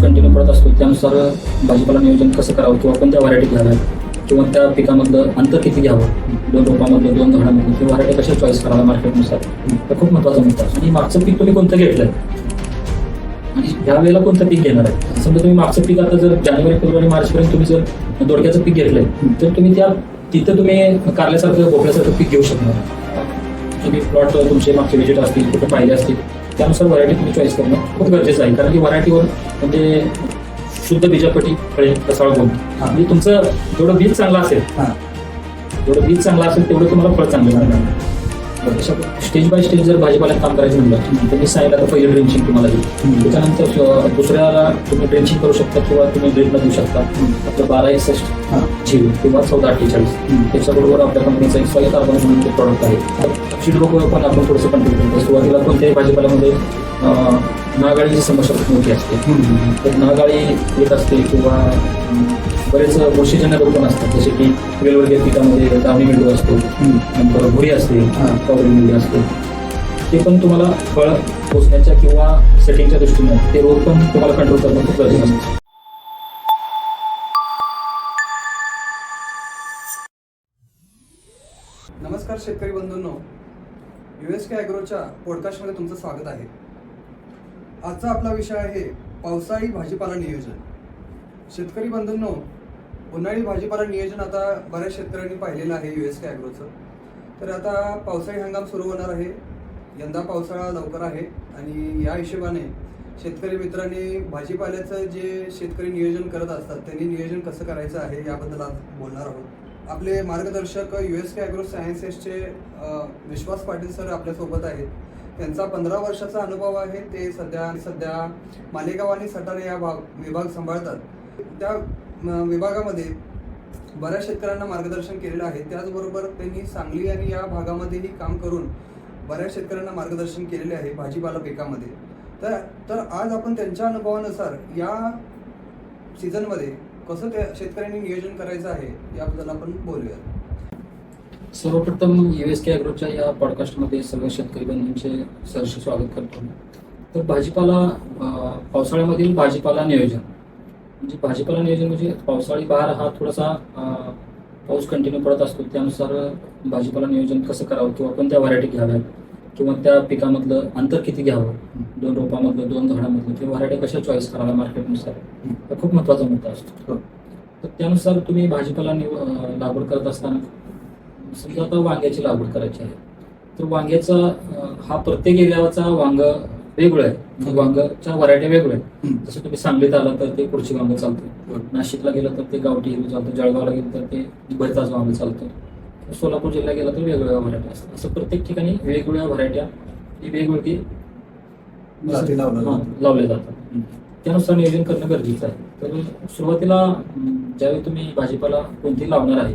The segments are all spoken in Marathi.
पाऊस कंटिन्यू पडत असतो त्यानुसार भाजीपाला नियोजन कसं करावं किंवा कोणत्या व्हरायटी घ्याव्या किंवा त्या पिकामधलं अंतर किती घ्यावं? दोन रोपामधलं दोन झाडामधलं किंवा व्हरायटी कशा चॉईस करायला मार्केटनुसार तर खूप महत्त्वाचा मुद्दा आणि मागचं पीक तुम्ही कोणतं घेतलंय? आणि ह्या वेळेला कोणतं पीक घेणार आहे? समजा तुम्ही मागचं पीक आता जर जानेवारी फेब्रुवारी मार्चपर्यंत तुम्ही जर दोडक्याचं पीक घेतलंय तर तुम्ही त्या तिथं तुम्ही कारल्यासारखं भोपळ्यासारखं पीक घेऊ शकणार. तुम्ही प्लॉट तुमचे मागचे विजिट असतील कुठे पाहिले असतील त्यानुसार व्हरायटी तुम्ही चॉईस करणं खूप गरजेचं आहे. कारण की व्हरायटीवर म्हणजे शुद्ध बीजापटी फळे रसाळ गुण म्हणजे तुमचं जेवढं बीज चांगलं असेल हा. जेवढं बीज चांगलं असेल तेवढं तुम्हाला फळ चांगलं मिळणार. स्टेज बाय स्टेज जर भाजीपाल्यात काम करायचं म्हणलं तर मी सांगितलं तर पहिलं ड्रेंचिंग तुम्हाला देईल. त्याच्यानंतर दुसऱ्याला तुम्ही ड्रेंचिंग करू शकता किंवा तुम्ही ड्रेनला देऊ शकता आपलं बारा एकसष्ट. झिरो किंवा चौदा अठ्ठेचाळीस. त्याच्याबरोबर आपल्या कंपनीचा एक स्वागत आपण म्हणून ते प्रॉडक्ट आहे रोग पण आपण थोडंसं कंट्रोल करतो सुरुवातीला कोणत्याही भाजीपाल्यामध्ये नागाळीची समस्या खूप मोठी असते. तर नागाळी येत असते किंवा बरेच बुरशीजन्य रोग पण असतात. जसे की वेगवेगळ्या पिकामध्ये दामी मेंढू असतो नंतर भुरी असते कावरी मेंढी असते. ते पण तुम्हाला फळ पोचण्याच्या किंवा सेटिंगच्या दृष्टीने ते रोग पण तुम्हाला कंट्रोल करणं खूप गरजेचं असतं. नमस्कार शेतकरी बंधूंनो. यू एस के ॲग्रोच्या पॉडकास्टमध्ये तुमचं स्वागत आहे. आजचा आपला विषय आहे पावसाळी भाजीपाला नियोजन. शेतकरी बंधूंनो उन्हाळी भाजीपाला नियोजन आता बऱ्याच शेतकऱ्यांनी पाहिलेलं आहे यू एस के ॲग्रोचं तर आता पावसाळी हंगाम सुरू होणार आहे. यंदा पावसाळा लवकर आहे आणि या हिशोबाने शेतकरी मित्रांनी भाजीपाल्याचं जे शेतकरी नियोजन करत असतात त्यांनी नियोजन कसं करायचं आहे याबद्दल आज बोलणार आहोत. आपले मार्गदर्शक यू एस के ॲग्रो सायन्सेसचे विश्वास पाटील सर आपल्यासोबत आहेत. त्यांचा पंधरा वर्षाचा अनुभव आहे. ते सध्या सध्या मालेगाव आणि सटारे या भाग विभाग सांभाळतात. त्या म, विभागामध्ये बऱ्याच शेतकऱ्यांना मार्गदर्शन केलेलं आहे. त्याचबरोबर त्यांनी सांगली आणि या भागामध्येही काम करून बऱ्याच शेतकऱ्यांना मार्गदर्शन केलेले आहे भाजीपाला पिकामध्ये. तर तर आज आपण त्यांच्या अनुभवानुसार या सीझनमध्ये कसं त्या शेतकऱ्यांनी नियोजन करायचं आहे याबद्दल आपण बोलूया. सर्वप्रथम यू एस के अॅग्रोच्या या पॉडकास्टमध्ये सर्व शेतकरी बंधूंचे सहर्ष स्वागत करतो तर भाजीपाला पावसाळ्यामधील भाजीपाला नियोजन. म्हणजे भाजीपाला नियोजन म्हणजे पावसाळी बहार हा थोडासा पाऊस कंटिन्यू पडत असतो त्यानुसार भाजीपाला नियोजन कसं करावं किंवा कोणत्या व्हरायटी घ्याव्यात. किंवा त्या पिकामधलं अंतर किती घ्यावं? दोन रोपामधलं दोन झाडामधलं किंवा व्हरायटी कशा चॉईस करायला मार्केटनुसार हा खूप महत्त्वाचा मुद्दा असतो. हो. तर त्यानुसार तुम्ही भाजीपाला निव लागवड करत असताना समजा आता वांग्याची लागवड करायची आहे. तर वांग्याचा हा प्रत्येक एरियाचा वांग वेगळं आहे. वांगच्या व्हरायटी वेगळ्या आहेत. जसं तुम्ही सांगलीत आला तर ते पुढची वांग चालतं. बरोबर. नाशिकला गेलं तर ते गावठी हिरवी चालतं. जळगावला गेलं तर ते भरताच वांग चालतं. सोलापूर जिल्ह्यात गेला तर वेगवेगळ्या व्हरायटी असतात. असं प्रत्येक ठिकाणी वेगवेगळ्या व्हरायट्या ही वेगवेगळी लावल्या जातात. त्यानुसार नियोजन करणं गरजेचं आहे. तर सुरुवातीला ज्यावेळी तुम्ही भाजीपाला कोणती लावणार आहे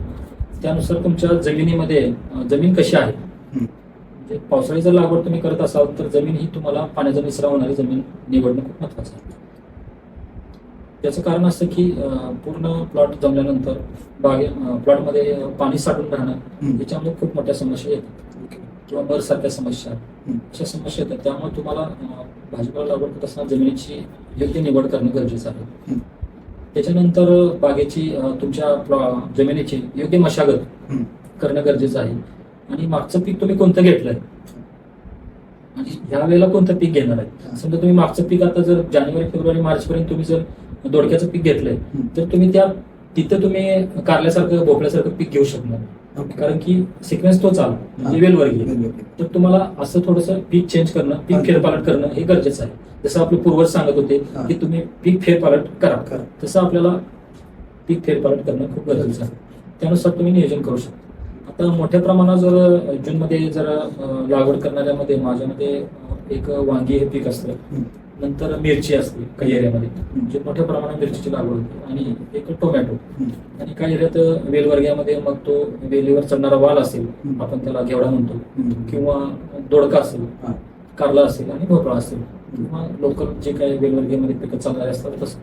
त्यानुसार तुमच्या जमिनीमध्ये जमीन कशी आहे. म्हणजे पावसाळी जर लागवड तुम्ही करत असाल तर जमीन ही तुम्हाला पाण्याचा निचरा होणारी जमीन निवडणं खूप महत्वाचं आहे. त्याचं कारण असं की पूर्ण प्लॉट जमल्यानंतर बागे प्लॉटमध्ये पाणी साठून राहणं. याच्यामुळे खूप मोठ्या समस्या येतात. किंवा मर सारख्या समस्या. अशा समस्या येतात त्यामुळे तुम्हाला भाजीपाला लागवड करत असताना जमिनीची योग्य निवड करणं गरजेचं आहे. त्याच्यानंतर बागेची तुमच्या जमिनीची योग्य मशागत. करणं गरजेचं आहे आणि मागचं पीक तुम्ही कोणतं घेतलंय आणि ह्या वेळेला कोणतं पीक घेणार आहे समजा तुम्ही मागचं पीक आता जर जानेवारी फेब्रुवारी मार्च पर्यंत तुम्ही जर दोडक्याचं पीक घेतलंय. तर तुम्ही त्या तिथं तुम्ही कारल्यासारखं भोपळ्यासारखं पीक घेऊ शकणार. कारण की सिक्वेन्स तो चाल. लेवल वर्गीय वेगवेगळे. तर तुम्हाला असं थोडंसं पीक चेंज करणं पीक. फेरपालट करणं हे गरजेचं आहे जसं आपले पूर्वज सांगत होते. की तुम्ही पीक फेरपालट करा करा. तसं आपल्याला पीक फेरपालट करणं खूप गरजेचं आहे त्यानुसार तुम्ही नियोजन करू शकता आता मोठ्या प्रमाणात जर जूनमध्ये जर लागवड करणाऱ्यामध्ये माझ्यामध्ये एक वांगी हे पीक असतं. नंतर मिरची असते काही एरियामध्ये हम्म. जे मोठ्या प्रमाणात मिरचीची लागवड होते आणि एक टोमॅटो. आणि काही एरियात वेलवर्ग्यामध्ये मग तो वेलीवर चढणारा वाल असेल. आपण त्याला घेवडा म्हणतो. किंवा दोडका असेल. कारला असेल आणि भोपळा असेल किंवा लोकल जे काही वेलवर्गीयमध्ये पिकं चालणारे असतात तसं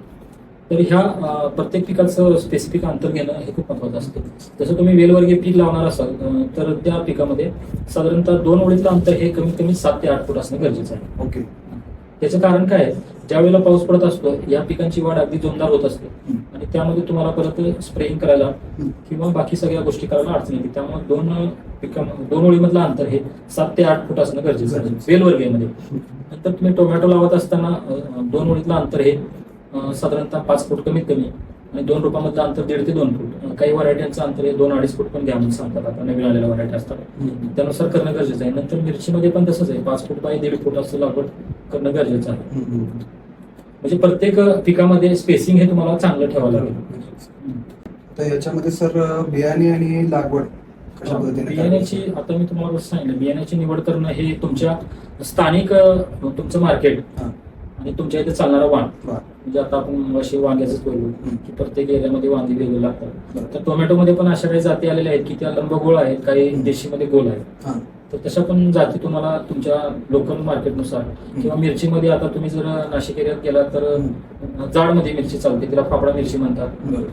तर ह्या प्रत्येक पिकाचं स्पेसिफिक अंतर घेणं हे खूप महत्वाचं असतं जसं तुम्ही वेलवर्गीय पीक लावणार असाल तर त्या पिकामध्ये साधारणतः दोन ओळीतलं अंतर हे कमीत कमी सात ते आठ फूट असणं गरजेचं आहे ओके त्याचं कारण काय ज्या वेळेला पाऊस पडत असतो या पिकांची वाढ अगदी जोमदार होत असते. आणि त्यामध्ये तुम्हाला परत स्प्रेइंग करायला. किंवा बाकी सगळ्या गोष्टी करायला अडचण येते. त्यामुळे दोन पिका दोन ओळीमधलं अंतर हे सात ते आठ फूट असणं गरजेचं आहे. वेलवर्गीमध्ये नंतर तुम्ही टोमॅटो लावत असताना दोन ओळीतलं अंतर हे साधारणतः पाच फूट कमीत कमी आणि दोन रुपयामधलं अंतर दीड ते दोन फूट. काही व्हरायटीचं अंतर हे दोन अडीच फूट पण घ्या म्हणून सांगतात. आता नवीन आलेल्या व्हरायटी असतात. त्यानुसार करणं गरजेचं आहे. नंतर मिरचीमध्ये पण तसंच आहे. पाच फूट बाय दीड फूट असं लागवड करणं गरजेचं आहे. म्हणजे प्रत्येक पिकामध्ये स्पेसिंग हे तुम्हाला चांगलं ठेवावं लागेल. तर याच्यामध्ये सर बियाणे आणि लागवड बियाण्याची? आता मी तुम्हाला सांगितलं. बियाण्याची निवड करणं हे तुमच्या स्थानिक तुमचं मार्केट. आणि तुमच्या इथे चालणारा वाण. म्हणजे आता आपण अशी वांग्याच बोललो. की प्रत्येक एरियामध्ये वांगी वेगळी लागतात. तर टोमॅटोमध्ये पण अशा काही जाती आलेल्या आहेत की त्या लंब गोळ आहेत काही. देशीमध्ये गोल आहेत हा. तर तशा पण जाती तुम्हाला तुमच्या लोकल मार्केटनुसार किंवा मिरचीमध्ये आता तुम्ही जर नाशिक एरियात गेला तर जाडमध्ये मिरची चालते तिला फाफडा मिरची म्हणतात.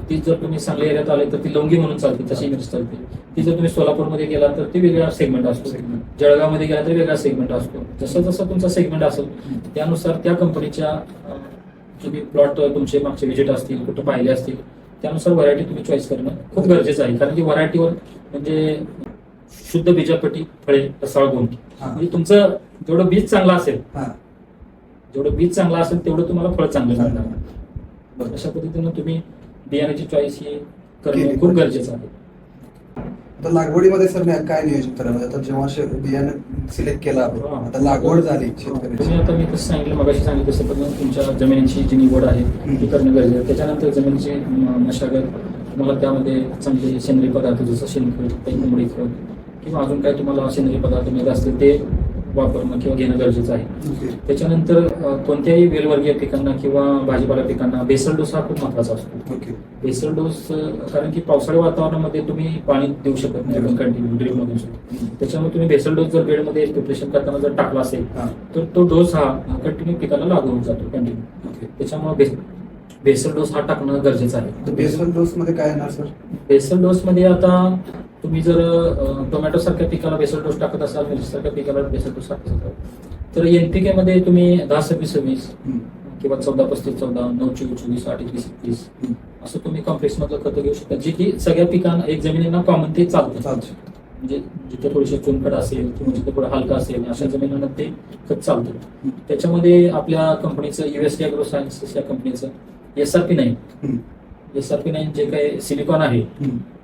ती जर तुम्ही सांगली एरियात आले तर ती लवंगी म्हणून चालते तशी मिरची चालते ती जर तुम्ही सोलापूरमध्ये गेला तर ती वेगळा सेगमेंट असतो. जळगावमध्ये गेला तर वेगळा सेगमेंट असतो जसं जसं तुमचा सेगमेंट असेल त्यानुसार त्या कंपनीच्या तुम्ही प्लॉट तुमचे मागचे विजिट असतील कुठं पाहिले असतील त्यानुसार व्हरायटी तुम्ही चॉईस करणं खूप गरजेचं आहे कारण की व्हरायटीवर म्हणजे शुद्ध बीजापटी फळे रसाळ गुण. म्हणजे तुमचं जेवढं बीज चांगलं असेल हा. जेवढं बीज चांगलं असेल तेवढं तुम्हाला फळ चांगलं बरं. अशा पद्धतीनं तुम्ही बियाण्याची चॉईस ही करणं खूप. गरजेचं आहे आता लागवडीमध्ये सर काय नियोजन करायला म्हणजे आता जेव्हा बियाणं सिलेक्ट केलं आपण. आता लागवड झाली शेतकऱ्याची. तुम्ही आता मी कसं सांगितलं मगाशी सांगितलं तसं पण तुमच्या जमिनीची जी निवड आहे ती करणं गरजेचं आहे. त्याच्यानंतर जमिनीची म- मशागत तुम्हाला त्यामध्ये चांगले सेंद्रिय पदार्थ जसं शेणखत काही कोंबडी खत किंवा अजून काही तुम्हाला सेंद्रिय पदार्थ मिळत असतील ते वापरणं किंवा घेणं गरजेचं आहे. त्याच्यानंतर कोणत्याही वेलवर्गीय पिकांना किंवा भाजीपाला पिकांना बेसल डोस हा खूप महत्त्वाचा असतो. बेसल डोस कारण की पावसाळी वातावरणामध्ये तुम्ही पाणी देऊ शकत नाही कंटिन्यू ड्रीप मधून सुद्धा. त्याच्यामुळे तुम्ही बेसल डोस जर बेडमध्ये प्रिपरेशन करताना जर टाकला असेल तर तो डोस हा कंटिन्यू पिकाला लागू होऊन जातो कंटिन्यू त्याच्यामुळे बेसल डोस हा टाकणं गरजेचं आहे. बेसल डोस मध्ये काय येणार सर? बेसल डोस मध्ये आता तुम्ही जर टोमॅटो सारख्या पिकाला बेसल डोस टाकत असाल मिरची सारख्या पिकाला बेसल डोस टाकत असाल तर एनपीके मध्ये तुम्ही दहा सव्वीस सव्वीस किंवा चौदा पस्तीस चौदा नऊ चोवीस चोवीस आठ एकवीस एकवीस असं तुम्ही कॉम्प्लेक्स मधलं खतं घेऊ शकता जे की सगळ्या पिकांना एक जमिनींना कॉमन ते चालतं. चालतं. म्हणजे जिथे थोडीशी चुनखड असेल किंवा जिथे थोडं हलका असेल अशा जमिनींना ते खत चालतं. त्याच्यामध्ये आपल्या कंपनीचं युएसडी अॅग्रो सायन्सेस या कंपनीचं एस आर पी नाईन जे काही सिलिकॉन आहे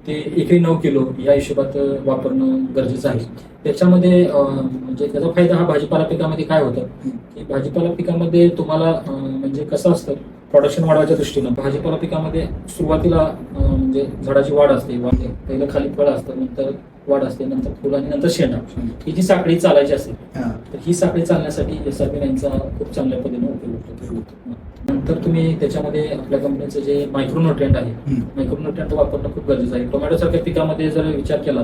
ते एकरी नऊ किलो या हिशोबात वापरणं गरजेचं आहे. त्याच्यामध्ये म्हणजे त्याचा फायदा हा भाजीपाला पिकामध्ये काय होतं? की भाजीपाला पिकामध्ये तुम्हाला म्हणजे कसं असतं प्रोडक्शन वाढवायच्या दृष्टीनं भाजीपाला पिकामध्ये सुरुवातीला म्हणजे झाडाची वाढ असते पहिलं खाली फळ असतं नंतर वाढ असते नंतर फुल आणि नंतर शेंडा ही जी साखळी चालायची असते हा तर ही साखळी चालण्यासाठी एस आर नाईनचा खूप चांगल्या पद्धतीने उपयोग होतो नंतर तुम्ही त्याच्यामध्ये आपल्या कंपनीचं जे मायक्रोन्युट्रियंट आहे. मायक्रोन्युट्रियंट वापरणं खूप गरजेचं आहे टोमॅटो सारख्या पिकामध्ये जर विचार केला.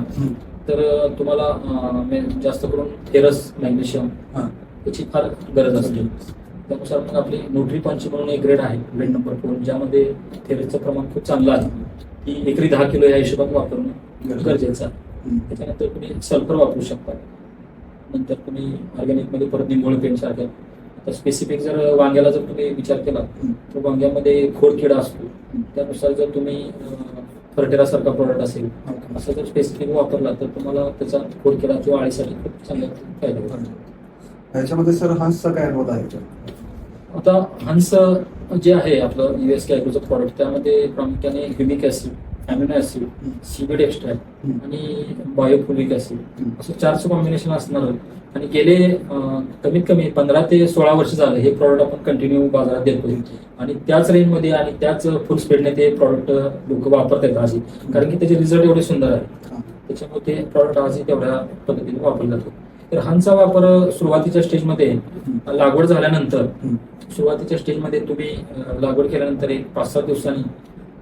तर तुम्हाला जास्त करून फेरस मॅग्नेशियम याची फार गरज असते त्यानुसार मग आपली न्यूट्री पंच म्हणून एक ग्रेड आहे ग्रेड नंबर फोर ज्यामध्ये फेरसचं प्रमाण खूप चांगलं आहे की एकरी दहा किलो या हिशोबात वापरणं गरजेचं. आहे. त्याच्यानंतर तुम्ही सल्फर वापरू शकता नंतर तुम्ही ऑर्गॅनिकमध्ये परत निंबोळ पेंट सारख्या आता स्पेसिफिक जर वांग्याला जर तुम्ही विचार केला. तर वांग्यामध्ये खोडकिडा असतो त्यानुसार जर तुम्ही फर्टेरा सारखा प्रोडक्ट असेल. असं जर स्पेसिफिक वापरला तर तुम्हाला त्याचा खोडकिडा किंवा आळीसाठी खूप चांगला फायदा होतो याच्यामध्ये सर हंसचा काय रोल आहे आता हंस जे आहे आपलं युएस कॅग्रोचं प्रॉडक्ट त्यामध्ये प्रामुख्याने humic acid amino acid seaweed extract आणि बायोफुलिक ऍसिड असं चारचं कॉम्बिनेशन असणार आणि गेले कमीत कमी पंधरा ते सोळा वर्ष झालं हे प्रॉडक्ट आपण कंटिन्यू बाजारात देतोय आणि त्याच रेंजमध्ये आणि त्याच फुल स्पीडने ते प्रॉडक्ट लोक वापरत आहेत आजही. कारण की त्याचे रिझल्ट एवढे सुंदर आहेत. त्याच्यामुळे ते प्रॉडक्ट आजही तेवढ्या पद्धतीने वापरला जातो. तर हांचा वापर सुरुवातीच्या स्टेजमध्ये लागवड झाल्यानंतर सुरुवातीच्या स्टेजमध्ये तुम्ही लागवड केल्यानंतर एक पाच सात दिवसांनी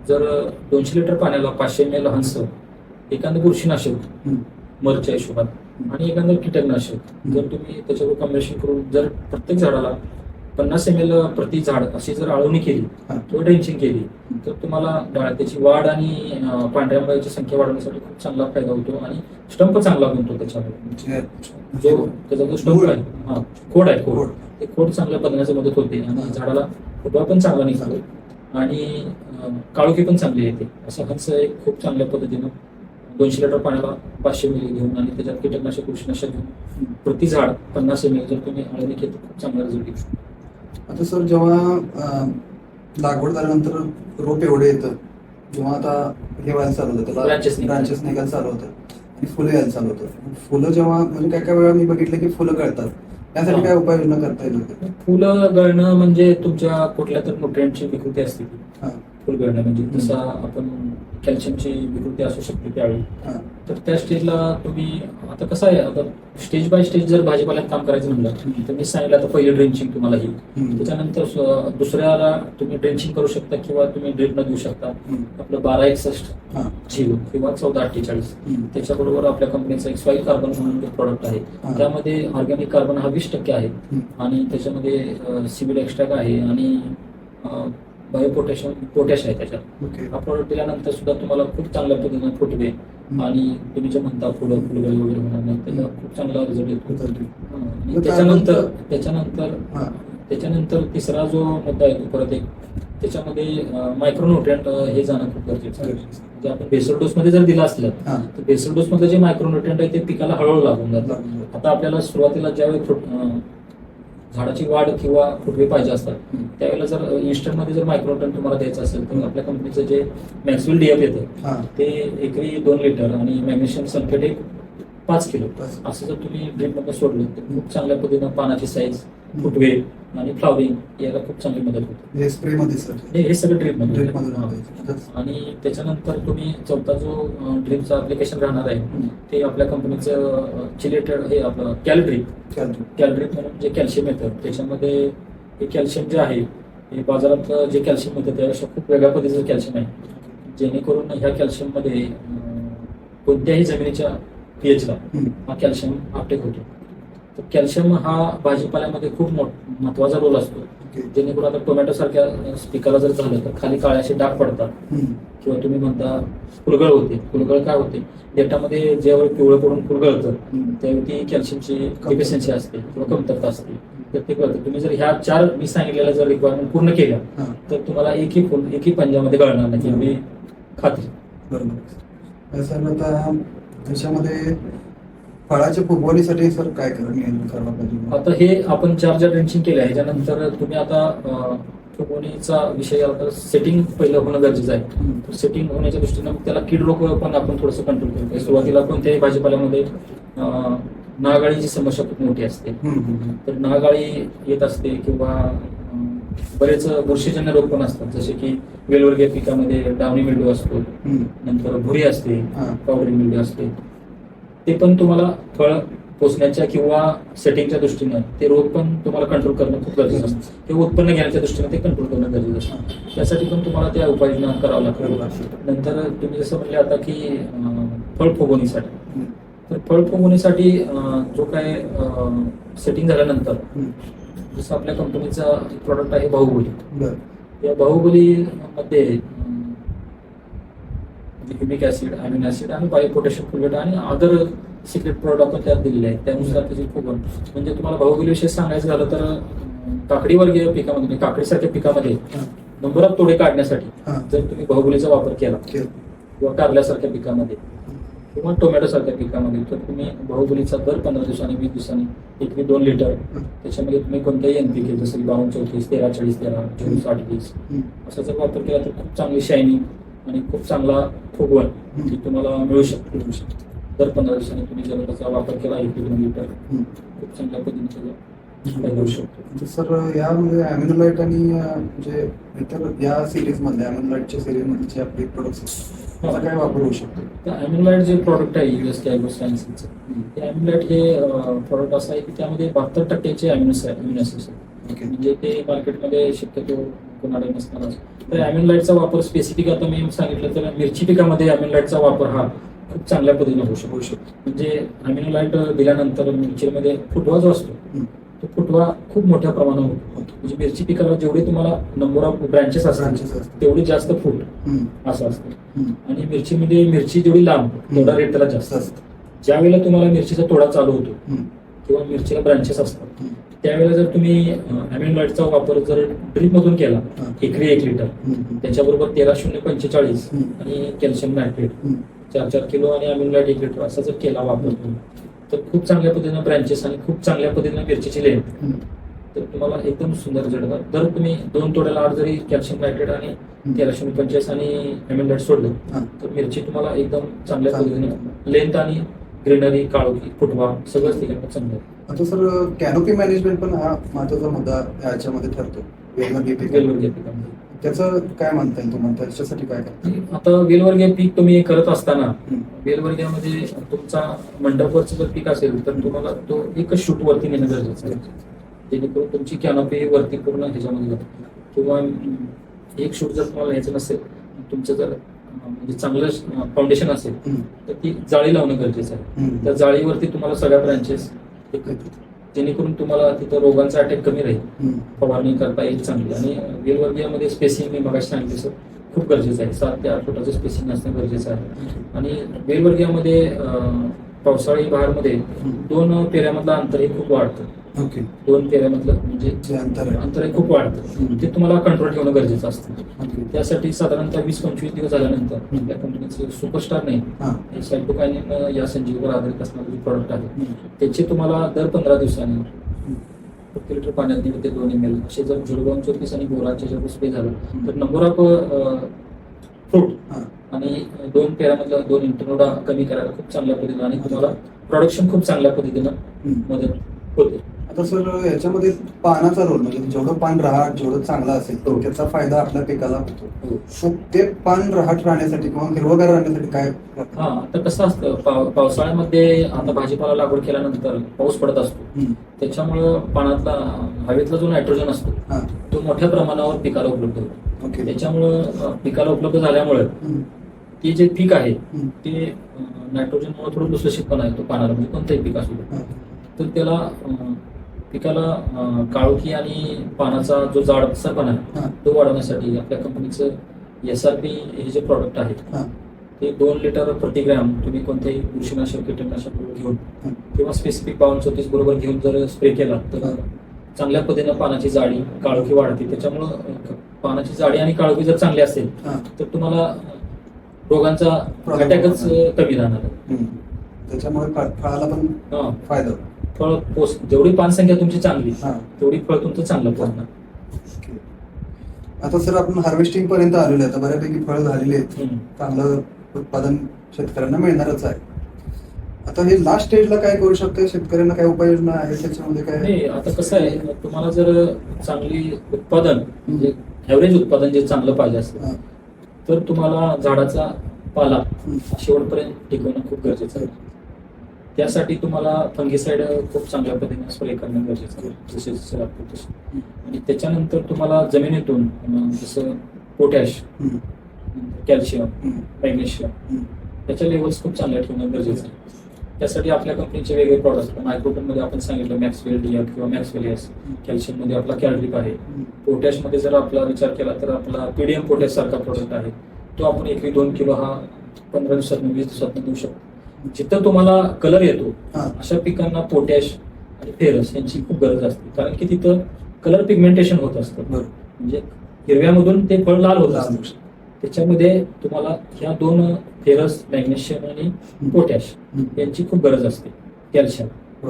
जर दोनशे लिटर पाण्याला पाचशे एम एल हंस एखादं बुरशीनाशक. मरच्या हिशोबात आणि एखादं कीटकनाशक जर तुम्ही त्याच्यावर कॉम्बिनेशन करून जर प्रत्येक झाडाला पन्नास एम एल प्रति झाड अशी जर आळवणी केली. किंवा ड्रेंचिंग केली तर तुम्हाला डाळ त्याची वाढ आणि पांढऱ्या संख्या वाढवण्यासाठी खूप चांगला फायदा होतो आणि स्टंप चांगला बनतो त्याच्यामध्ये म्हणजे जो त्याचा जो स्टंप आहे हा खोड आहे खोड. ते खोड चांगल्या बदलण्याची मदत होते आणि झाडाला फुटवा पण चांगला निघतो. आणि काळोखी पण चांगली येते असं हंस एक खूप चांगल्या पद्धतीनं. दोनशे लिटर पाण्याला पाचशे मिली घेऊन आणि त्याच्यात कीटकनाशक कृषीनाशक घेऊन प्रति झाड पन्नास एम जर तुम्ही आळवणी केली तर खूप चांगला रिझल्ट शकतो. आता सर जेव्हा लागवड झाल्यानंतर रोप एवढे येतं जेव्हा आता हे व्हायला चालू होतं त्याला. ब्रांचेस निघायला चालू होतं आणि फुलं यायला चालू होतं फुलं जेव्हा म्हणजे काय काय वेळा मी बघितलं की फुलं कळतात त्यासाठी. काय उपाययोजना करता येईल? फुलं गळणं म्हणजे तुमच्या कुठल्या तर न्यूट्रिएंटची विकृती असते. हा. फुल गळणं म्हणजे जसं आपण कॅल्शियमची विकृती असू शकते त्यावेळी तर त्या स्टेजला तुम्ही आता कसं आहे आता स्टेज बाय स्टेज जर भाजीपाल्यात काम करायचं म्हणलं तर मी सांगितलं आता पहिलं ड्रेंचिंग तुम्हाला ही हम्म. त्याच्यानंतर दुसऱ्याला तुम्ही ड्रेंचिंग करू शकता किंवा तुम्ही ड्रिप न देऊ शकता. आपलं बारा एकसष्ट झिरो किंवा चौदा अठ्ठेचाळीस. त्याच्याबरोबर आपल्या कंपनीचा एक सॉईल कार्बन म्हणून प्रोडक्ट आहे. त्यामध्ये ऑर्गॅनिक कार्बन हा वीस टक्के आहे. आणि त्याच्यामध्ये सिव्हिल एक्स्ट्रॅक आहे आणि बायो पोटॅशियम पोटॅश आहे त्याच्यात. ओके. हा प्रोडक्ट दिल्यानंतर सुद्धा तुम्हाला खूप चांगल्या पद्धतीने फुटवे आणि तुम्ही जे म्हणता फुलं फुलगळी वगैरे होणार नाही त्याचा खूप चांगला रिझल्ट येतो. चालतंय. हा, आणि मग त्याच्यानंतर त्यानंतर- त्याच्यानंतर हा. त्याच्यानंतर तिसरा जो मुद्दा येतो परत एक त्याच्यामध्ये मायक्रोन्युट्रियंट हे जाणं खूप गरजेचं आहे. म्हणजे आपण बेसल डोस मध्ये जर दिलं असलं हा. तर बेसल डोस मध्ये जे मायक्रोन्युट्रियंट आहे ते पिकाला हळूहळू लागून जातात लागून जातं. आता आपल्याला सुरुवातीला ज्यावेळी फ्रुट झाडाची वाढ किंवा फुटवे पाहिजे असतात. त्यावेळेला जर इन्स्टंटमध्ये जर मायक्रोन्युट्रियंट तुम्हाला द्यायचं असेल तर आपल्या कंपनीचं जे मॅक्सवेल डीएफ येतं ते एकरी दोन लिटर आणि मॅग्नेशियम सल्फेट एक पाच किलो. असं जर तुम्ही ड्रीपमध्ये सोडलं तर खूप चांगल्या पद्धतीनं पानाची साईज फुटवे आणि फ्लावरिंग याला खूप चांगली मदत होते हे स्प्रे मध्ये सर हे सगळं ड्रीपमध्ये. आणि त्याच्यानंतर तुम्ही चौथा जो ड्रीपचं अप्लिकेशन राहणार आहे. ते आपल्या कंपनीचं चिलेटेड हे आपलं कॅलड्रीप. कॅलड्रीप म्हणून जे कॅल्शियम येतं त्याच्यामध्ये हे कॅल्शियम जे आहे हे बाजारात जे कॅल्शियम येतं त्यापेक्षा खूप वेगळ्या पद्धतीचं कॅल्शियम आहे जेणेकरून ह्या कॅल्शियममध्ये कोणत्याही जमिनीच्या पीएचला. हा कॅल्शियम अपटेक होतो. तर कॅल्शियम हा भाजीपाल्यामध्ये खूप मोठ महत्त्वाचा रोल असतो. जेणेकरून आता टोमॅटो सारख्या पिकाला जर झालं तर खाली काळ्याचे डाग पडतात. किंवा तुम्ही म्हणता फुलगळ होते. फुलगळ काय होते? देठामध्ये ज्यावेळी पिवळं पडून फुलगळतं. त्यावेळी ती कॅल्शियमची डिफिशियन्सी असते. किंवा कमतरता असते. तर ते कळतं तुम्ही जर ह्या चार मी सांगितलेल्या जर रिक्वायरमेंट पूर्ण केल्या तर तुम्हाला एकही फुल एकही पंजामध्ये गळणार नाही. एवढी खात्री. बरोबर. सर आता त्याच्यामध्ये फळाच्या फुगवणीसाठी सर काय करा नियोजन करायला पाहिजे? आता हे आपण चार चार ड्रेंचिंग केले आहे. ह्याच्यानंतर तुम्ही आता फुगवणीचा विषय आता सेटिंग पहिलं होणं गरजेचं आहे. तर सेटिंग होण्याच्या दृष्टीनं त्याला कीड रोग पण आपण थोडंसं कंट्रोल करतो सुरुवातीला कोणत्याही भाजीपाल्यामध्ये नागाळीची समस्या खूप मोठी असते. तर नागाळी येत असते किंवा बरेच बुरशीजन्य रोग पण असतात जसे की वेलवर्गीय पिकामध्ये डावणी मिल्डू असतो. नंतर भुरी असते. पावडरी मिल्डू असते ते पण तुम्हाला फळ पोचण्याच्या किंवा सेटिंगच्या दृष्टीनं ते रोग पण तुम्हाला कंट्रोल करणं खूप गरजेचं असतं किंवा उत्पन्न घेण्याच्या दृष्टीनं ते कंट्रोल करणं गरजेचं असतं त्यासाठी पण तुम्हाला त्या उपाययोजना करावं. लागतात नंतर तुम्ही जसं म्हणले आता की फळ फुगवणीसाठी. तर फळ फुगवणीसाठी जो काय सेटिंग झाल्यानंतर. जसं आपल्या कंपनीचा प्रॉडक्ट आहे बाहुबली या बाहुबलीमध्ये ह्युमिक ऍसिड अमिनो ऍसिड आणि बायो पोटॅशियम फुलवेट आणि अदर सिक्रेट प्रोडक्ट आपण त्यात दिलेले आहेत त्यानुसार त्याची फुगवण म्हणजे तुम्हाला बाहुबली विषयी सांगायचं झालं तर अं, काकडी वर्गीय पिकामध्ये काकडीसारख्या पिकामध्ये. नंबर ऑफ तोडे काढण्यासाठी. जर तुम्ही बाहुबलीचा वापर केला केलं. किंवा कारल्यासारख्या पिकामध्ये किंवा टोमॅटो सारख्या पिकामध्ये. तर तुम्ही बाहुबलीचा दर पंधरा दिवसांनी वीस दिवसांनी एक दोन लिटर त्याच्यामध्ये तुम्ही कोणत्याही एनपीके जसं की बावन्न चौतीस तेरा चाळीस तेरा चोवीस अठवीस असा जर वापर केला तर खूप चांगली शायनिंग आणि खूप चांगला फुगवण ही तुम्हाला मिळू शकते मिळू शकते. दर पंधरा दिवसांनी तुम्ही जर त्याचा वापर केला एक ते दोन लिटर खूप चांगल्या पद्धतीने होऊ शकतो. म्हणजे सर यामध्ये अॅमिनोलाइट आणि म्हणजे इतर या सिरीज मधले अॅमिनोलाइटच्या सिरीज मधले जे आपले प्रोडक्ट्स त्याचा काय वापर होऊ शकतो? तर ॲम्युलाइट जे प्रॉडक्ट आहे युएस कॅगो सायन्सचं हम्म. ते ॲम्युलाइट हे प्रॉडक्ट असं आहे की त्यामध्ये बहात्तर ऍसिड्स आहेत. ओके म्हणजे ते मार्केटमध्ये शक्यतो कोणाला नसणारच तर अॅम्युलाइटचा वापर स्पेसिफिक आता मी सांगितलं तर मिरची पिकामध्ये अॅम्युलाइटचा वापर हा खूप चांगल्या पद्धतीने होऊ शकतो. म्हणजे अॅम्युलाइट दिल्यानंतर मिरचीमध्ये फुटवा जो असतो. तो फुटवा खूप मोठ्या प्रमाणावर होतो म्हणजे मिरची पिकाला जेवढे तुम्हाला नंबर ऑफ ब्रँचेस असतात. तेवढी जास्त फूट. असं असतं. आणि मिरचीमध्ये मिरची जेवढी लांब तेवढा रेट त्याला जास्त असतो ज्या वेळेला तुम्हाला मिरचीचा तोडा चालू होतो. किंवा मिरचीला ब्रांचेस असतात. त्यावेळेला जर तुम्ही अॅमिन लाईटचा वापर जर ड्रीप मधून केला. एकरी एक लिटर. त्याच्याबरोबर तेरा शून्य पंचेचाळीस. आणि कॅल्शियम नायट्रेट. चार चार किलो आणि अमिन लाइट एक लिटर असा जर केला वापर तुम्ही, तर खूप चांगल्या पद्धतीनं ब्रँचेस आणि खूप चांगल्या पद्धतीनं मिरचीची लेन. तर तुम्हाला एकदम सुंदर येणार जर तुम्ही दोन तोड्याला आठ जरी कॅल्शियम नायट्रेट आणि तेरा शून्य पंचेचाळीस आणि लाइट सोडलं. तर मिरची तुम्हाला एकदम चांगल्या चांगली. पद्धतीने लेंथ आणि ग्रीनरी काळोखी फुटवा सगळंच चांगलं आहे. आता सर कॅनोपी मॅनेजमेंट पण हा महत्त्वाचा मुद्दा याच्यामध्ये ठरतो पिकं. वेलवर्गीय पिकामध्ये त्याचं काय म्हणता येईल तुम्हाला त्याच्यासाठी काय करता आता वेलवर्गीय पीक तुम्ही करत असताना. वेलवर्गीयामध्ये तुमचा मंडपवरचं जर पीक असेल तर तुम्हाला तो एकच शूट वरती नेणं गरजेचं आहे जेणेकरून तुमची कॅनोपी वरती पूर्ण ह्याच्यामध्ये जाते किंवा एक शूट जर तुम्हाला न्यायचं नसेल तुमचं जर म्हणजे चांगलं फाउंडेशन असेल. तर ती जाळी लावणं गरजेचं आहे. त्या जाळीवरती तुम्हाला सगळ्या ब्रांचेस जेणेकरून तुम्हाला तिथं रोगांचा अटॅक कमी राहील. फवारणी करता येईल चांगली. आणि वेलवर्गीयामध्ये स्पेसिंग मी मगाशी सांगितले सर खूप गरजेचं आहे. सात ते आठ फुटाचं स्पेसिंग असणं गरजेचं आहे. आणि वेलवर्गीयामध्ये पावसाळी बहारमध्ये दोन पेऱ्यामधलं अंतर हे खूप वाढतं. ओके दोन पेऱ्यामधलं म्हणजे जे अंतर आहे अंतर खूप वाढतं. ते तुम्हाला कंट्रोल ठेवणं गरजेचं असतं. त्यासाठी साधारणतः वीस पंचवीस दिवस झाल्यानंतर. आपल्या कंपनीचं सुपरस्टार नाही सायटोकायनिन या संजीवर आधारित असणारे प्रॉडक्ट आहे. त्याचे तुम्हाला दर पंधरा दिवसांनी. प्रति लिटर पाण्यात दीड ते दोन एम एल असे जर झुडगाव चोतीस आणि बोराच्या जर स्प्रे झालं. तर नंबर ऑफ फ्रूट. आणि दोन पेरामधलं दोन इंटरनोडा कमी करायला खूप चांगल्या पद्धतीनं आणि तुम्हाला प्रोडक्शन खूप चांगल्या पद्धतीनं. मदत होते आता सर याच्यामध्ये पानाचा रोल म्हणजे जेवढं पान राहट जेवढं चांगलं असेल हो. त्याचा फायदा आपल्या पिकाला होतो ते पान राहट राहण्यासाठी किंवा हिरवगार राहण्यासाठी काय? हा आता कसं असतं पाव- पावसाळ्यामध्ये आता भाजीपाला लागवड केल्यानंतर पाऊस पडत असतो. त्याच्यामुळं पाण्यातला हवेतला जो नायट्रोजन असतो. तो मोठ्या प्रमाणावर पिकाला उपलब्ध होतो ओके त्याच्यामुळं पिकाला उपलब्ध झाल्यामुळं. ते जे पीक आहे. ते नायट्रोजनमुळे थोडं लुसलुशीतपणा येतो पानाला म्हणजे कोणतंही पीक असू. तर त्याला पिकाला काळोखी आणि पानाचा जो जाडसरपणा आहे. तो वाढवण्यासाठी आपल्या कंपनीचं एस आर पी हे जे प्रॉडक्ट आहे. ते दोन लिटर प्रति ग्रॅम तुम्ही कोणतेही बुरशीनाशक कीटकनाशक घेऊन. किंवा स्पेसिफिक बावन्न चौतीस बरोबर घेऊन जर स्प्रे केला तर. चांगल्या पद्धतीनं पानाची जाडी काळोखी वाढते त्याच्यामुळं पानाची जाडी आणि काळोखी जर चांगली असेल. तर तुम्हाला रोगांचा अटॅकच कमी राहणार. त्याच्यामुळे फळ- फळाला पण. फायदा होतो. फळ पोस जेवढी पानसंख्या तुमची चांगली हा. तेवढी फळ तुमचं चांगलं पोहोचणार ओके. आता सर आपण हार्वेस्टिंग पर्यंत आलेलो आहे आता बऱ्यापैकी फळ झालेले आहेत हम्म. चांगलं उत्पादन शेतकऱ्यांना मिळणारच आहे आता हे लास्ट स्टेजला काय करू शकते शेतकऱ्यांना काय उपाययोजना आहे त्याच्यामध्ये काय नाही आता कसं आहे तुम्हाला जर चांगली उत्पादन म्हणजे ॲव्हरेज उत्पादन जे चांगलं पाहिजे असेल हा. तर तुम्हाला झाडाचा पाला हम्म. शेवटपर्यंत टिकवणं खूप गरजेचं आहे त्यासाठी तुम्हाला फंगीसाईड खूप चांगल्या पद्धतीने स्प्रे करणं गरजेचं आहे. जसे जसे लागतो तसे. आणि त्याच्यानंतर तुम्हाला जमिनीतून जसं पोटॅश. कॅल्शियम. मॅग्नेशियम. त्याच्या लेवल्स खूप चांगल्या ठेवणं गरजेचं आहे. त्यासाठी आपल्या कंपनीचे वेगळे प्रॉडक्ट मायक्रोटनमध्ये आपण सांगितलं मॅक्सवेल डीएफ किंवा मॅक्सवेलियस कॅल्शियममध्ये आपला कॅलड्रिप आहे. पोटॅशमध्ये जर आपला विचार केला तर आपला पीडीएम पोटॅश सारखा प्रोडक्ट आहे. तो आपण एकरी दोन किलो हा पंधरा दिवसात वीस दिवसात देऊ शकतो. जिथं तुम्हाला कलर येतो. अशा पिकांना पोटॅश आणि फेरस यांची खूप गरज असते कारण की तिथं कलर पिगमेंटेशन होत असतं. म्हणजे हिरव्यामधून ते फळ लाल होत असतं. त्याच्यामध्ये तुम्हाला ह्या दोन फेरस मॅग्नेशियम आणि पोटॅश. यांची खूप गरज असते कॅल्शियम.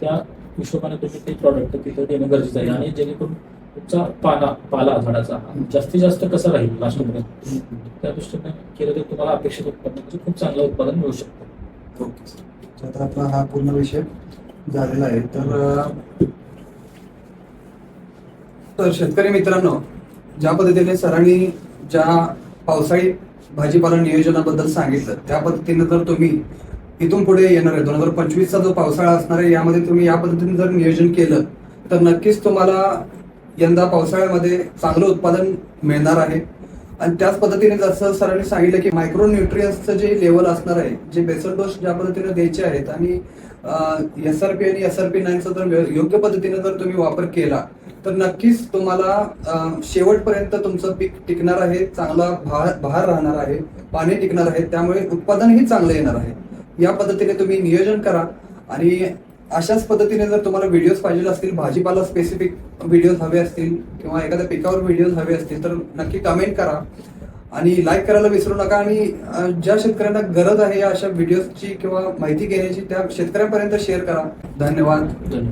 त्या हिशोबाने तुम्ही ते प्रॉडक्ट तिथं देणं गरजेचं आहे आणि जेणेकरून तुमचा पाला पाला झाडाचा जास्तीत जास्त कसा राहील लास्टपर्यंत. त्या दृष्टीने केलं तर तुम्हाला अपेक्षित उत्पन्न म्हणजे खूप चांगलं उत्पादन मिळू शकतं ओके सर. आता आपला हा पूर्ण विषय झालेला आहे तर तर शेतकरी मित्रांनो ज्या पद्धतीने सरांनी ज्या पावसाळी भाजीपाला नियोजनाबद्दल सांगितलं त्या पद्धतीने जर तुम्ही इथून पुढे येणार आहे दोन हजार पंचवीसचा जो पावसाळा असणार आहे यामध्ये तुम्ही या पद्धतीने जर नियोजन केलं तर नक्कीच तुम्हाला यंदा पावसाळ्यामध्ये चांगलं उत्पादन मिळणार आहे आणि त्याच पद्धतीने जसं सरांनी सांगितलं की मायक्रो न्यूट्रियन्सचं जे लेवल असणार आहे जे बेसल डोस ज्या पद्धतीने द्यायचे आहेत आणि एस आर पी आणि एस आर पी नाईनचा जर योग्य पद्धतीने जर तुम्ही वापर केला तर नक्कीच तुम्हाला शेवटपर्यंत तुमचं पीक टिकणार आहे चांगला बहार बहार राहणार आहे पाणी टिकणार आहे त्यामुळे उत्पादनही चांगलं येणार आहे. या पद्धतीने तुम्ही नियोजन करा आणि अशाच पद्धतीने जर तुम्हाला व्हिडिओज पाहिजे असतील भाजीपाला स्पेसिफिक व्हिडिओज हवे असतील किंवा एखाद्या पिकावर व्हिडिओज हवे असतील तर नक्की कमेंट करा. आणि लाईक करायला विसरू नका. आणि ज्या शेतकऱ्यांना गरज आहे या अशा व्हिडिओजची किंवा माहिती घेण्याची त्या शेतकऱ्यांपर्यंत शेअर करा. धन्यवाद. धन्यवाद.